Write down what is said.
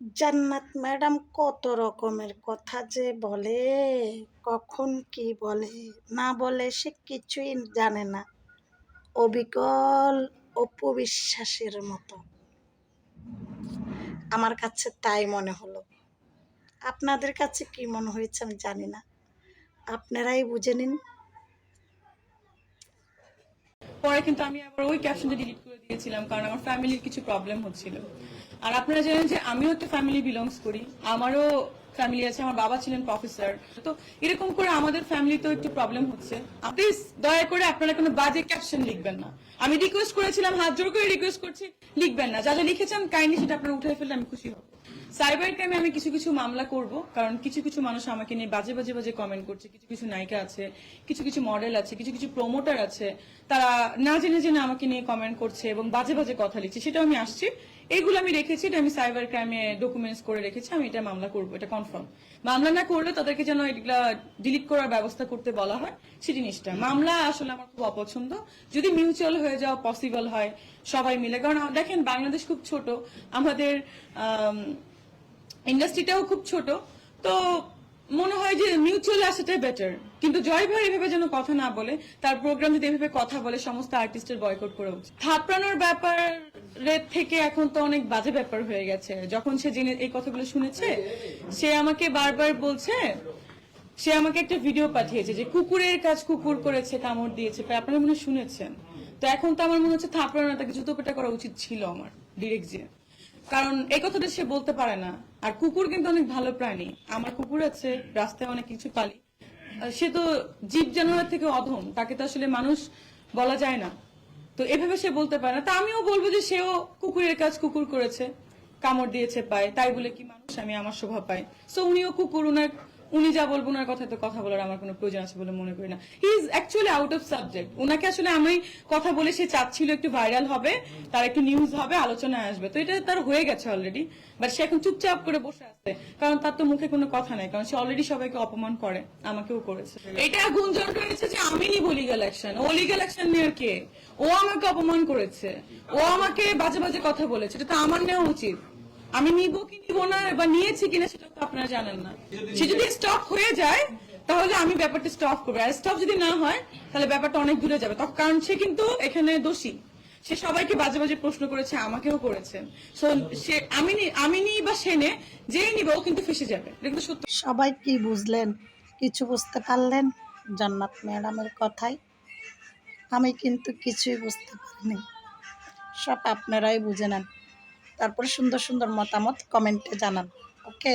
জান্নাত ম্যাডাম কত রকমের কথা যে বলে, কখন কি বলে, না বলে সে কিছুই জানে না। অবিকল অপবিশ্বাসের মতো। আমার কাছে তাই মনে হলো। আপনাদের কাছে কি মনে হয়েছে আমি জানি না। আপনারাই বুঝে নিন। পরে কিন্তু আমি আবার ওই ক্যাপশনটা ডিলিট করে দিয়েছিলাম, কারণ আমার ফ্যামিলির কিছু প্রবলেম হচ্ছিল। আর আপনারা জানেন যে আমিও একটা ফ্যামিলি বিলংস করি, আমারও ফ্যামিলি আছে, আমার বাবা ছিলেন প্রফেসর তো এরকম করে আমাদের ফ্যামিলিতেও একটু প্রবলেম হচ্ছে। প্লিজ দয়া করে আপনারা কোনো বাজে ক্যাপশন লিখবেন না। আমি রিকোয়েস্ট করেছিলাম, হাত জোর করে রিকোয়েস্ট করছি, লিখবেন না। যা যা লিখেছেন কাইন্ডলি সেটা আপনারা উঠে ফেললে আমি খুশি হব। সাইবার ক্রাইমে আমি কিছু কিছু মামলা করব কারণ কিছু কিছু মানুষ আমাকে নিয়ে বাজে বাজে বাজে কমেন্ট করছে কিছু কিছু নায়িকা আছে কিছু কিছু মডেল আছে কিছু কিছু প্রমোটার আছে তারা না জেনে জেনে আমাকে নিয়ে কমেন্ট করছে এবং বাজে বাজে কথা লিখছে সেটা আমি আসছি। এইগুলো আমি রেখেছি এটা আমি সাইবার ক্রাইমে ডকুমেন্টস করে রেখেছি আমি এটা মামলা করব এটা কনফার্ম মামলা না করলে তাদেরকে যেন এগুলা ডিলিট করার ব্যবস্থা করতে বলা হয় সে জিনিসটা। মামলা আসলে আমার খুব অপছন্দ। যদি মিউচুয়াল হয়ে যাওয়া পসিবল হয় সবাই মিলে। কারণ দেখেন বাংলাদেশ খুব ছোট। আমাদের আম, ইন্ডাস্ট্রিটাও খুব ছোট, তো মনে হয় যে মিউচুয়াল আসাটাই বেটার কিন্তু জয় ভাই এভাবে যেন কথা না বলে, তার প্রোগ্রাম যদি এভাবে কথা বলে, সমস্ত আর্টিস্টের বয়কট করে উচিত। থাপড়ানোর ব্যাপারের থেকে এখন তো অনেক বাজে ব্যাপার হয়ে গেছে। যখন সে জেনে এই কথাগুলো শুনেছে, সে আমাকে বারবার বলছে, সে আমাকে একটা ভিডিও পাঠিয়েছে যে কুকুরের কাজ কুকুর করেছে, কামড় দিয়েছে আপনারা মনে শুনেছেন। তো এখন তো আমার মনে হচ্ছে থাপড়ানো তাকে জুতো পেটা করা উচিত ছিল আমার ডিরেক্ট যে। কারণ এই কথাটা সে বলতে পারে না। আর কুকুর কিন্তু অনেক ভালো প্রাণী। আমার কুকুর আছে, রাস্তায় অনেক কিছু পালি। সে তো জীব জানোয়ার থেকে অধম, তাকে তো আসলে মানুষ বলা যায় না। তো এভাবে সে বলতে পারে না। তা আমিও বলব যে সেও কুকুরের কাজ কুকুর করেছে, কামড় দিয়েছে পায়। তাই বলে কি মানুষ আমি আমার শোভা পাই। সো উনিও কুকুর, উনার উনি যা বলব, ওনার কথা তো কথা বলার আমার কোনো প্রয়োজন আছে বলে মনে করি না। He is actually out of subject ওনাকে আসলে আমি কথা বলে সে চাচ্ছিল একটু ভাইরাল হবে, তার একটু নিউজ হবে, আলোচনায় আসবে। তো এটা তার হয়ে গেছে অলরেডি বাট সে এখন চুপচাপ করে বসে আছে। কারণ তার তো মুখে কোনো কথা নাই, কারণ সে অলরেডি সবাইকে অপমান করে, আমাকেও করেছে। এটা গুঞ্জন করেছে যে আমি নিব লিগাল অ্যাকশন ও লিগাল অ্যাকশন নেওয়ার কে? ও আমাকে অপমান করেছে। ও আমাকে বাজে বাজে কথা বলেছে। এটা তো আমার নেওয়া উচিত। আমি নিব কি নিব না, বা নিয়েছি কিনা সেটা তো আপনারা জানেন না। সে যদি স্টপ হয়ে যায়, তাহলে আমি ব্যাপারটা স্টপ করব। আর স্টপ যদি না হয়, তাহলে ব্যাপারটা অনেক দূরে যাবে। তখন কারণ সে কিন্তু এখানে দোষী। সে সবাইকে বাজে বাজে প্রশ্ন করেছে, আমাকেও করেছে। সো সে আমি আমি নিই বা সে নে যেই নিবে ও কিন্তু ফেসে যাবে। কিন্তু সত্য। সবাই কি বুঝলেন? কিছু বুঝতে পারলেন? জান্নাত ম্যাডামের কথায় আমি কিন্তু কিছুই বুঝতে পারিনি। সব আপনারাই বুঝে নেন। তারপরে সুন্দর সুন্দর মতামত কমেন্টে জানান ওকে